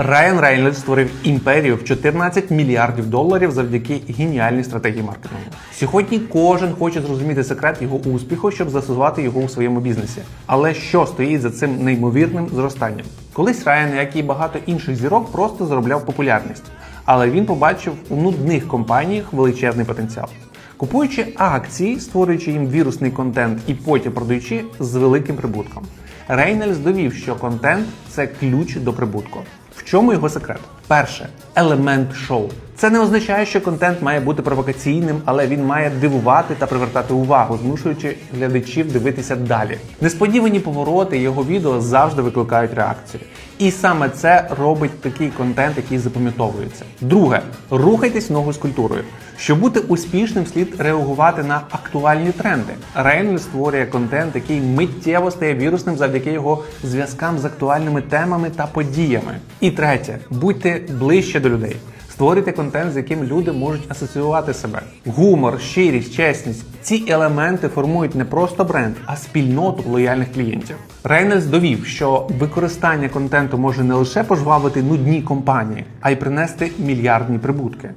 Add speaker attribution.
Speaker 1: Райан Рейнольдс створив імперію в 14 мільярдів доларів завдяки геніальній стратегії маркетингу. Сьогодні кожен хоче зрозуміти секрет його успіху, щоб застосувати його у своєму бізнесі. Але що стоїть за цим неймовірним зростанням? Колись Райан, як і багато інших зірок, просто заробляв популярність, але він побачив у нудних компаніях величезний потенціал. Купуючи акції, створюючи їм вірусний контент і потім продаючи з великим прибутком. Рейнольдс довів, що контент це ключ до прибутку. В чому його секрет? Перше елемент шоу. Це не означає, що контент має бути провокаційним, але він має дивувати та привертати увагу, змушуючи глядачів дивитися далі. Несподівані повороти його відео завжди викликають реакцію. І саме це робить такий контент, який запам'ятовується. Друге, рухайтесь ногу з культурою. Щоб бути успішним, слід реагувати на актуальні тренди. Рейнольд створює контент, який миттєво стає вірусним завдяки його зв'язкам з актуальними темами та подіями. І третє, будьте ближче до людей. Створюйте контент, з яким люди можуть асоціювати себе. Гумор, щирість, чесність ці елементи формують не просто бренд, а спільноту лояльних клієнтів. Рейнольдс довів, що використання контенту може не лише пожвавити нудні компанії, а й принести мільярдні прибутки.